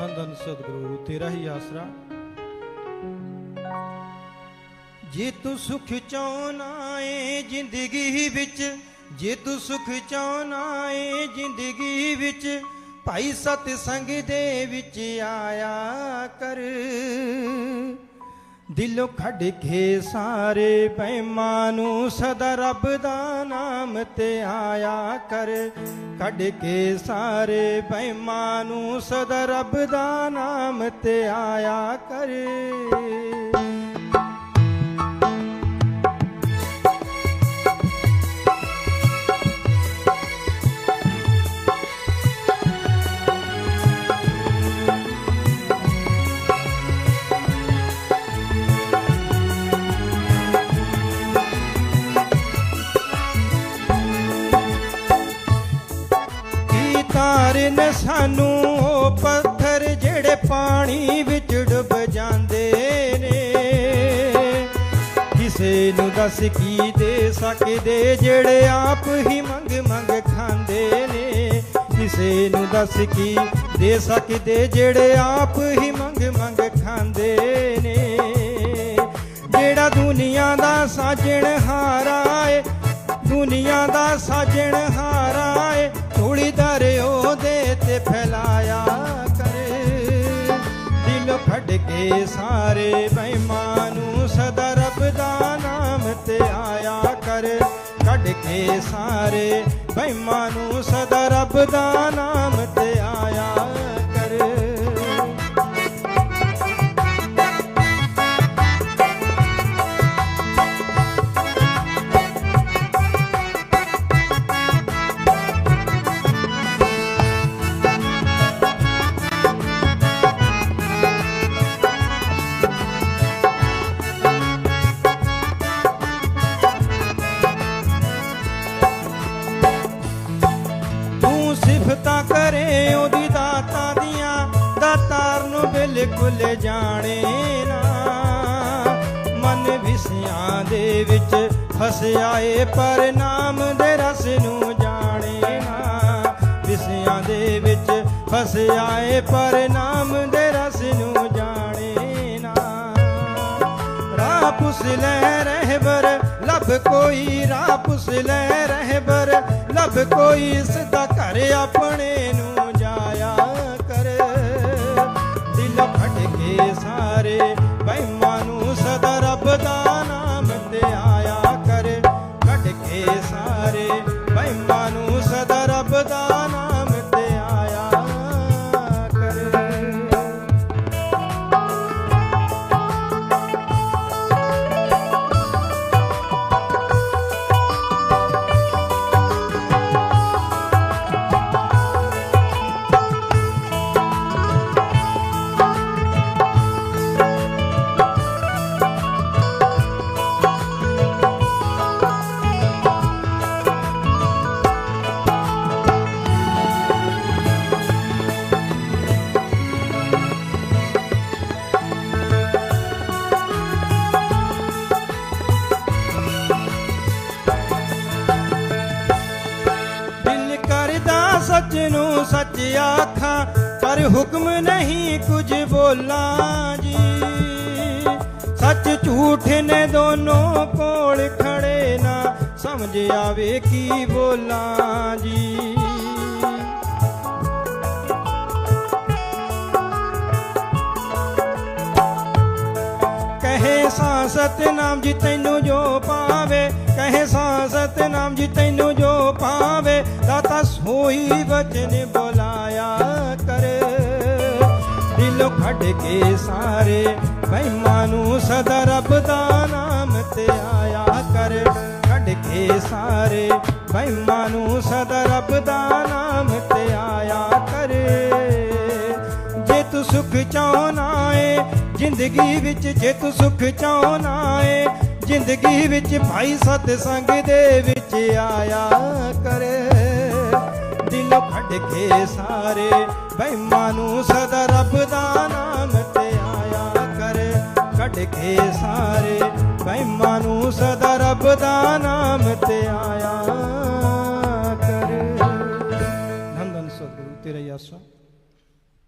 ਧੰਨ ਧੰਨ ਸਤਿਗੁਰੂ, ਤੇਰਾ ਹੀ ਆਸਰਾ। ਜੇ ਤੂੰ ਸੁਖ ਚਾਹਨਾ ਏ ਜ਼ਿੰਦਗੀ ਵਿੱਚ, ਜੇ ਤੂੰ ਸੁਖ ਚਾਹਨਾ ਏ ਜ਼ਿੰਦਗੀ ਵਿੱਚ, ਭਾਈ ਸਤ ਸੰਗ ਦੇ ਵਿੱਚ ਆਇਆ ਕਰ। ਦਿਲੋਂ ਖੱਡ ਕੇ ਸਾਰੇ ਪੈਮਾਂ ਨੂੰ ਸਦਾ ਰੱਬ ਦਾ ਨਾਮ ਤੇ ਆਇਆ ਕਰ। ਕੱਢ ਕੇ ਸਾਰੇ ਪੈਮਾਂ ਨੂੰ ਸਦਾ ਰੱਬ ਦਾ ਨਾਮ ਤੇ ਆਇਆ ਕਰ। ਕਾਰਨ ਸਾਨੂੰ ਉਹ ਪੱਥਰ ਜਿਹੜੇ ਪਾਣੀ ਵਿੱਚ ਡੁੱਬ ਜਾਂਦੇ ਨੇ। ਕਿਸੇ ਨੂੰ ਦੱਸ ਕੀ ਦੇ ਸਕਦੇ ਜਿਹੜੇ ਆਪ ਹੀ ਮੰਗ ਮੰਗ ਖਾਂਦੇ ਨੇ? ਕਿਸੇ ਨੂੰ ਦੱਸ ਕੀ ਦੇ ਸਕਦੇ ਜਿਹੜੇ ਆਪ ਹੀ ਮੰਗ ਮੰਗ ਖਾਂਦੇ ਨੇ? ਜਿਹੜਾ ਦੁਨੀਆ ਦਾ ਸਾਜਣ ਹਾਰਾ ਏ, ਦੁਨੀਆ ਦਾ ਸਾਜਣ ਹਾਰਾ ਫੜ ਸਾਰੇ ਬੇਈਮਾਨ ਨੂੰ ਸਦਾ ਰੱਬ ਦਾ ਨਾਮ ਤੇ ਆਇਆ ਕਰ। ਕੱਢ ਕੇ ਸਾਰੇ ਬਹਿਮਾਂ ਨੂੰ ਸਦਾ ਰੱਬ ਦਾ ਨਾਮ ਤੇ ਸਿਫਤਾਂ ਕਰੇ ਉਹਦੀ ਦਾਤਾਂ ਦੀਆਂ, ਦਾਤਾਰ ਨੂੰ ਬਿਲਕੁਲ ਜਾਣੇ ਨਾ। ਮਨ ਵਿਸਿਆਂ ਦੇ ਵਿੱਚ ਫਸਿਆ ਏ, ਪਰ ਨਾਮ ਦੇ ਰਸ ਨੂੰ ਜਾਣੇ ਨਾ। ਵਿਸਿਆਂ ਦੇ ਵਿੱਚ ਫਸਿਆ ਏ, ਪਰ ਨਾਮ ਦੇ ਰਸ ਨੂੰ ਜਾਣੇ ਨਾ। ਰਾਹ ਪੁੱਛ ਲੈ ਰਹਿਬਰ ਲੱਭ ਕੋਈ ਰਾਹ ਪੁੱਛ ਲੈ ਰਹਿਬਰ। ਲੱਭ ਕੋਈ ਸਿੱਧਾ ਘਰ ਆਪਣੇ ਨੂੰ ਸੱਚ ਨੂੰ ਸੱਚ ਆਖਾਂ, ਪਰ ਹੁਕਮ ਨਹੀਂ ਕੁਝ ਬੋਲਾਂ ਜੀ। ਸੱਚ ਝੂਠ ਨੇ ਦੋਨੋਂ ਕੋਲ ਖੜੇ ਨਾ, ਸਮਝ ਆਵੇ ਕੀ ਬੋਲਾਂ ਜੀ। ਸਾਂ ਸਤਨਾਮ ਜੀ ਤੈਨੂੰ ਜੋ ਪਾਵੇ, ਕਹੇ ਸਾਂ ਸਤਨਾਮ ਜੀ ਤੈਨੂੰ ਜੋ ਪਾਵੇ, ਦਾਤਾ ਸੋਈ ਵਚਨ ਬੁਲਾਇਆ ਕਰੇ। ਦਿਲੋਂ ਖੱਡ ਕੇ ਸਾਰੇ ਬੈਮਾਂ ਨੂੰ ਸਦਾ ਰੱਬ ਦਾ ਨਾਮ ਤੇ ਆਇਆ ਕਰ। ਖੱਡ ਕੇ ਸਾਰੇ ਬੈਮਾਂ ਨੂੰ ਸਦਾ ਰੱਬ ਦਾ ਨਾਮ ਤੇ ਆਇਆ ਕਰੇ। ਜੇ ਤੂੰ ਸੁਖ ਚਾਹਨਾ ਏ ਜ਼ਿੰਦਗੀ ਵਿੱਚ ਜੇ ਤੂੰ ਸੁਖ ਚਾਹਨਾ ਏ ਜ਼ਿੰਦਗੀ ਵਿੱਚ ਭਾਈ ਸਤ ਸੰਗ ਦੇ ਵਿੱਚ ਆਇਆ ਕਰੇ। ਦਿਲੋਂ ਕੱਢ ਕੇ ਸਾਰੇ ਬੈਮਾਂ ਨੂੰ ਸਦਾ ਰੱਬ ਦਾ ਨਾਮ ਤੇ ਆਇਆ ਕਰੇ। ਕੱਢ ਕੇ ਸਾਰੇ ਬੈਮਾਂ ਨੂੰ ਸਦਾ ਰੱਬ ਦਾ ਨਾਮ ਤੇ ਆਇਆ ਕਰ। ਧੰਨ ਧੰਨ ਸਤਿਗੁਰੂ, ਤੇਰਾ ਹੀ